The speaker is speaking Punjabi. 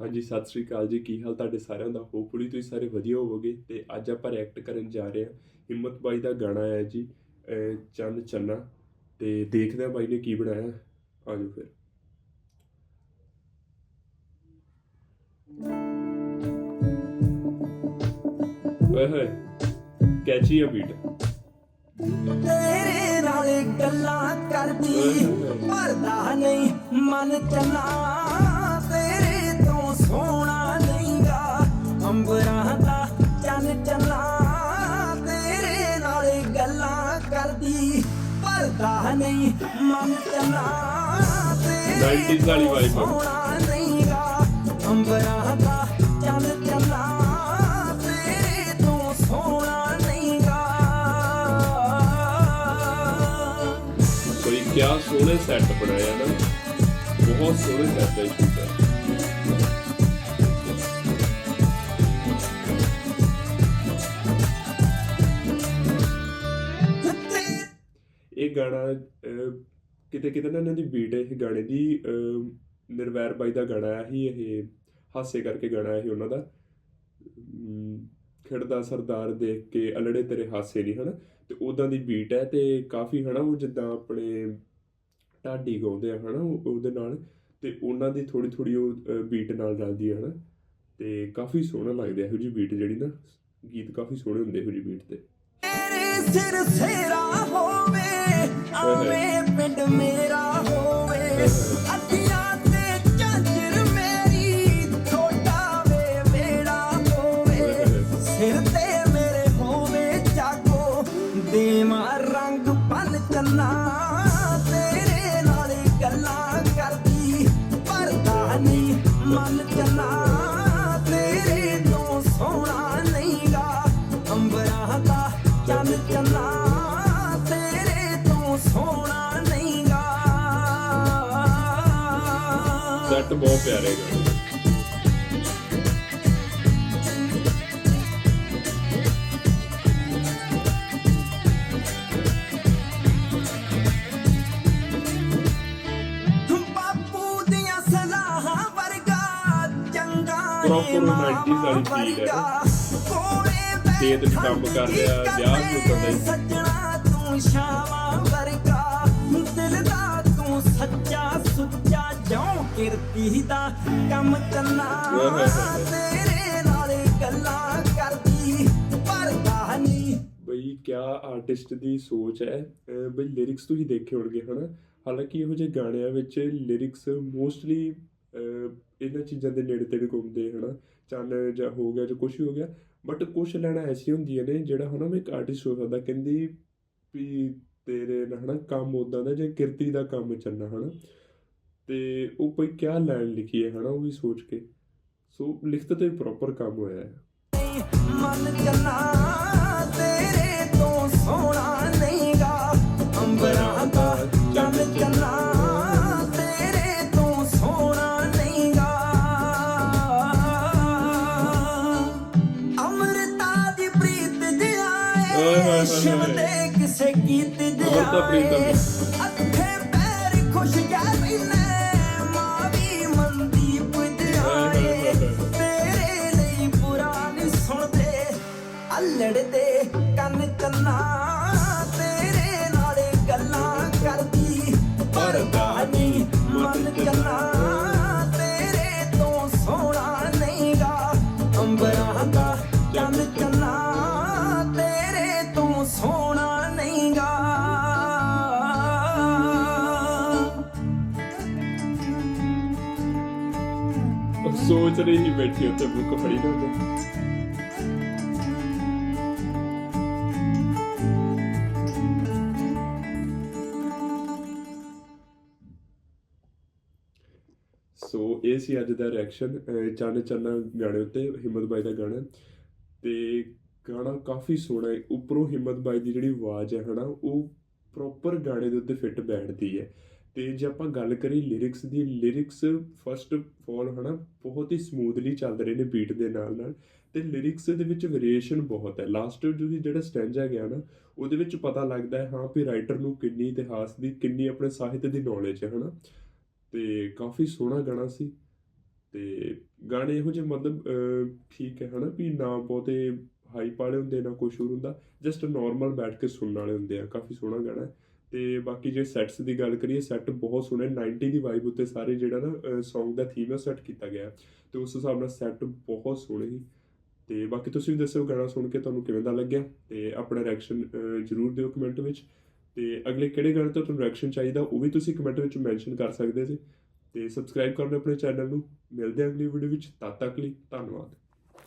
ਹਾਂਜੀ ਸਤਿ ਸ੍ਰੀ ਅਕਾਲ ਜੀ। ਕੀ ਹਾਲ ਤੁਹਾਡੇ ਸਾਰਿਆਂ ਦਾ? ਹੋਪਫੁਲੀ ਤੁਸੀਂ ਸਾਰੇ ਵਧੀਆ ਹੋਵੋਗੇ। ਤੇ ਅੱਜ ਆਪਾਂ ਰਿਐਕਟ ਕਰਨ ਜਾ ਰਹੇ ਹਾਂ ਹਿੰਮਤ ਬਾਈ ਦਾ ਗਾਣਾ ਹੈ ਜੀ ਚੰਨ ਚੰਨਾ। ਤੇ ਦੇਖਦੇ ਹਾਂ ਬਾਈ ਨੇ ਕੀ ਬਣਾਇਆ। ਆਜੋ ਫਿਰ। ਓਏ ਹੋਏ ਕੈਚੀ ਆ ਬੀਟ ਤੇਰੇ ਨਾਲ ਗੱਲਾਂ ਕਰਦੀ ਭਰਦਾ ਨਹੀਂ ਮਨ ਚਲਾ ਨਹੀਂ ਮਨ ਚਲਾ ਤੇਰੇ 90s ਵਾਲੀ ਤੋਂ vibe ਆ। ਸੋਹਣਾ ਨਹੀਂਗਾ। ਅੰਬਰਾਂ ਦਾ ਚੰਨ ਚਲਾ ਤੇਰੇ ਤੋਂ ਸੋਹਣਾ ਨਹੀਂਗਾ। ਕੋਈ ਕਿਆ ਸੋਹਣੇ ਸੈੱਟ ਬਣਾਇਆ ਨਾ। ਬਹੁਤ ਸੋਹਣੇ ਸ਼ੂਟ ਹੈ ਇਹ ਗਾਣਾ ਕਿਤੇ ਕਿਤੇ ਨਾ ਇਹਨਾਂ ਦੀ ਬੀਟ ਇਹ ਗਾਣੇ ਦੀ ਨਿਰਵੈਰ ਬਾਈ ਦਾ ਗਾਣਾ ਹੈ ਹੀ ਇਹ, ਹਾਸੇ ਕਰਕੇ ਗਾਣਾ ਹੈ ਇਹ ਉਹਨਾਂ ਦਾ। ਖਿੜਦਾ ਸਰਦਾਰ ਦੇਖ ਕੇ ਅਲੜੇ ਤੇਰੇ ਹਾਸੇ ਨਹੀਂ, ਹਨਾ? ਤੇ ਉਦਾਂ ਦੀ ਬੀਟ ਹੈ ਤੇ ਕਾਫੀ, ਹਨਾ, ਉਹ ਜਿੱਦਾਂ ਆਪਣੇ ਢਾਡੀ ਗਾਉਂਦੇ ਆ, ਹਨਾ ਉਹਦੇ ਨਾਲ। ਤੇ ਉਹਨਾਂ ਦੀ ਥੋੜੀ ਥੋੜੀ ਉਹ ਬੀਟ ਨਾਲ ਰਲਦੀ ਹੈ, ਹਨਾ? ਤੇ ਕਾਫੀ ਸੋਹਣਾ ਲੱਗਦਾ ਇਹੋ ਜਿਹੀ ਬੀਟ ਜਿਹੜੀ ਨਾ, ਗੀਤ ਕਾਫੀ ਸੋਹਣੇ ਹੁੰਦੇ ਇਹੋ ਜਿਹੀ ਬੀਟ ਤੇ। ਤੇਰੇ ਸਿਰ ਸੇਰਾ ਹੋਵੇ ਆਵੇਂ ਪਿੰਡ ਮੇਰਾ ਹੋਵੇ। ਅੱਧੀਆਂ ਤੇ ਝਾਂਜਰ ਮੇਰੀ ਛੋਟਾ ਵੇ ਵੇੜਾ ਹੋਵੇ। ਸਿਰ ਤੇ ਮੇਰੇ ਹੋਵੇ ਜਾਗੋ ਦੇਵਾਂ ਰੰਗ ਪਨ ਚੰਨਾ ਸੈੱਟ ਬਹੁਤ ਪਿਆਰੇ ਗਾਣੇ ਬਾਪੂ ਦੀਆਂ ਸਲਾਹਾਂ ਵਰਗਾ ਚੰਗਾ Proper 90s ਵਾਲੀ feel ਹੈ। ਖੇਤ 'ਚ ਕੰਮ ਕਰ ਰਿਹਾ, ਵਿਆਹ। ਸੱਜਣਾ ਤੂੰ ਸ਼ਾਮਾਂ ਵਰਗਾ ਕਿਰਤੀ ਦਾ ਕੰਮ ਚੰਨਾ ਤੇਰੇ ਨਾਲ ਗੱਲਾਂ ਕਰਦੀ ਭਰਦਾ ਨਹੀਂ। ਬਈ, ਕਿਆ ਆਰਟਿਸਟ ਦੀ ਸੋਚ ਹੈ? ਬਈ ਲਿਰਿਕਸ ਤੁਸੀਂ ਦੇਖੇ ਹੋਣਗੇ, ਹਨਾ? ਹਾਲਾਂਕਿ ਇਹੋ ਜਿਹੇ ਗਾਣਿਆਂ ਵਿੱਚ ਲਿਰਿਕਸ ਮੋਸਟਲੀ ਇਹਨਾਂ ਚੀਜ਼ਾਂ ਦੇ ਨੇੜੇ ਤੇੜੇ ਘੁੰਮਦੇ, ਹਨਾ? ਚੰਨ ਜਾਂ ਹੋ ਗਿਆ ਜਾਂ ਕੁਝ ਹੋ ਗਿਆ ਬਟ ਕੁਝ ਲੈਣਾ ਐਸੀਆਂ ਹੁੰਦੀਆਂ ਨੇ ਜਿਹੜਾ, ਹਨਾ ਮੈਂ ਇੱਕ ਆਰਟਿਸਟ ਹੋ ਸਕਦਾ, ਕਹਿੰਦੀ ਵੀ ਤੇਰੇ ਹਨਾ, ਕੰਮ ਉਦਾਂ ਦਾ ਜੇ ਕਿਰਤੀ ਦਾ ਕੰਮ ਚੰਨਾ ਹਨਾ? ਤੇ ਉਹ ਕੋਈ ਕਿਆ ਲਾਈਨ ਲਿਖੀ ਹੈ ਹਨਾ ਉਹ ਵੀ ਸੋਚ ਕੇ। ਸੋ ਲਿਖਤ ਤੇ ਪ੍ਰੋਪਰ ਕੰਮ ਹੋਇਆ ਹੈ। ਮਨ ਚੰਨਾ ਤੇਰੇ ਤੋਂ ਸੋਹਣਾ ਨਹੀਂਗਾ। ਅੰਬਰਾਂ ਦਾ ਚੰਨ ਚੰਨਾ। ਸ਼ਿਵ ਦੇ ਕਿਸੇ ਗੀਤ ਦਾ। ਜਿਆਏ ਅੱਖੇ ਪੈਰ ਖੁਸ਼ ਜਾਵੇ ਮਾਂ ਅਲੜ ਕੰਨ ਕੰਨਾ ਤੇਰੇ ਨਾਲ ਗੱਲਾਂ ਕਰਦੀ। ਪਰ ਨਹੀਂ ਮਨ ਕੰਨਾ ਤੇਰੇ ਤੋਂ ਸੋਹਣਾ ਨਹੀਂਗਾ। ਅੰਬਰਾਂ ਦਾ ਚੰਨ ਕੰਨਾ ਤੇਰੇ ਤੋਂ ਸੋਹਣਾ ਨਹੀਂਗਾ। ਉਹ ਸੋਚ ਰਹੀ ਬੈਠੀ ਉੱਤੇ ਬੁੱਕ ਫੜੀ ਨਾ ਇਹ ਸੀ ਅੱਜ ਦਾ ਰਿਐਕਸ਼ਨ ਚੰਨ ਚੰਨਾ ਗਾਣੇ ਉੱਤੇ, ਹਿੰਮਤ ਬਾਈ ਦਾ ਗਾਣਾ। ਤੇ ਗਾਣਾ ਕਾਫੀ ਸੋਹਣਾ ਹੈ। ਉੱਪਰੋਂ ਹਿੰਮਤ ਬਾਈ ਦੀ ਜਿਹੜੀ ਆਵਾਜ਼ ਹੈ ਹਨਾ, ਉਹ ਪ੍ਰੋਪਰ ਗਾਣੇ ਦੇ ਉੱਤੇ ਫਿੱਟ ਬੈਠਦੀ ਹੈ। ਤੇ ਜੇ ਆਪਾਂ ਗੱਲ ਕਰੀ ਲਿਰਿਕਸ ਦੀ ਲਿਰਿਕਸ ਫਸਟ ਫਾਲ ਹਨਾ, ਬਹੁਤ ਹੀ ਸਮੂਥਲੀ ਚੱਲ ਰਹੇ ਨੇ ਬੀਟ ਦੇ ਨਾਲ ਨਾਲ। ਤੇ ਲਿਰਿਕਸ ਦੇ ਵਿੱਚ ਵੇਰੀਏਸ਼ਨ ਬਹੁਤ ਹੈ। ਲਾਸਟ ਜਿਹੜੀ ਜਿਹੜਾ ਸਟੈਂਜਾ ਗਿਆ ਨਾ, ਉਹਦੇ ਵਿੱਚ ਪਤਾ ਲੱਗਦਾ ਹੈ, ਹਾਂ ਵੀ ਰਾਈਟਰ ਨੂੰ ਕਿੰਨੀ ਇਤਿਹਾਸ ਦੀ, ਕਿੰਨੀ ਆਪਣੇ ਸਾਹਿਤ ਦੀ ਨੌਲੇਜ ਹੈ ਹਨਾ। ਤੇ ਕਾਫੀ ਸੋਹਣਾ ਗਾਣਾ ਸੀ। ਤੇ ਗਾਣੇ ਇਹੋ ਜਿਹੇ ਮਤਲਬ ਠੀਕ ਹੈ, ਹਨਾ, ਵੀ ਨਾ ਬਹੁਤੇ ਹਾਈਪ ਵਾਲੇ ਹੁੰਦੇ, ਨਾ ਕੁਛ ਹੋਰ ਹੁੰਦਾ ਜਸਟ ਨਾਰਮਲ ਬੈਠ ਕੇ ਸੁਣਨ ਵਾਲੇ ਹੁੰਦੇ ਆ, ਕਾਫੀ ਸੋਹਣਾ ਗਾਣਾ ਹੈ। ਤੇ ਬਾਕੀ ਜੇ ਸੈਟਸ ਦੀ ਗੱਲ ਕਰੀਏ ਸੈੱਟ ਬਹੁਤ ਸੋਹਣੇ 90 ਦੀ ਵਾਈਬ ਉੱਤੇ ਸਾਰੇ ਜਿਹੜਾ ਨਾ Song ਦਾ ਥੀਮ ਹੈ ਸੈੱਟ ਕੀਤਾ ਗਿਆ ਹੈ। ਤੇ ਉਸ ਹਿਸਾਬ ਨਾਲ ਸੈੱਟ ਬਹੁਤ ਸੋਹਣੇ ਸੀ। ਤੇ ਬਾਕੀ ਤੁਸੀਂ ਵੀ ਦੱਸਿਓ ਗਾਣਾ ਸੁਣ ਕੇ ਤੁਹਾਨੂੰ ਕਿਵੇਂ ਦਾ ਲੱਗਿਆ? ਤੇ ਆਪਣਾ ਰਿਐਕਸ਼ਨ ਜਰੂਰ ਦਿਓ ਕਮੈਂਟ ਵਿੱਚ। ਤੇ ਅਗਲੇ ਕਿਹੜੇ ਗਾਣੇ ਤੋਂ ਤੁਹਾਨੂੰ ਰਿਐਕਸ਼ਨ ਚਾਹੀਦਾ, ਉਹ ਵੀ ਤੁਸੀਂ ਕਮੈਂਟ ਵਿੱਚ ਮੈਂਸ਼ਨ ਕਰ ਸਕਦੇ ਜੀ। ਤੇ ਸਬਸਕ੍ਰਾਈਬ ਕਰੋ ਆਪਣੇ ਚੈਨਲ ਨੂੰ। ਮਿਲਦੇ ਹਾਂ ਅਗਲੀ ਵੀਡੀਓ ਵਿੱਚ। ਤਦ ਤੱਕ ਲਈ ਧੰਨਵਾਦ।